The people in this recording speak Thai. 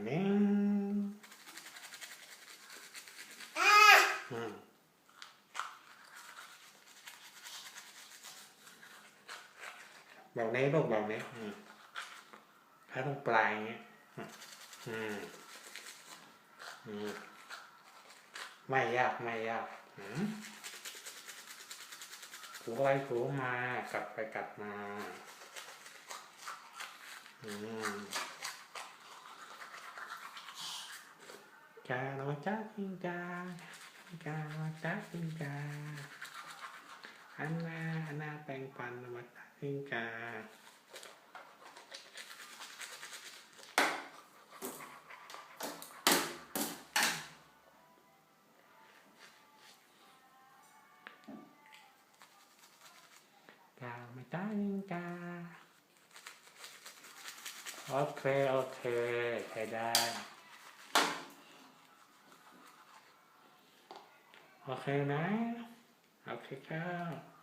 อันนี้อืมแบบนี้ลูกแบบนี้อืมถ้าตรงปลายอย่างเงี้ยอืมอืมไม่ยากไม่ยากถูไปถูมากลับไปกลับมา อืม กาโนจักจิงกากาโนจักจิงกาอันนาอันนาแปลงปันนวัตจิงกากาไม่ตาจิงกาโอเค โอเค ใช้ได้ โอเคนะ โอเคครับ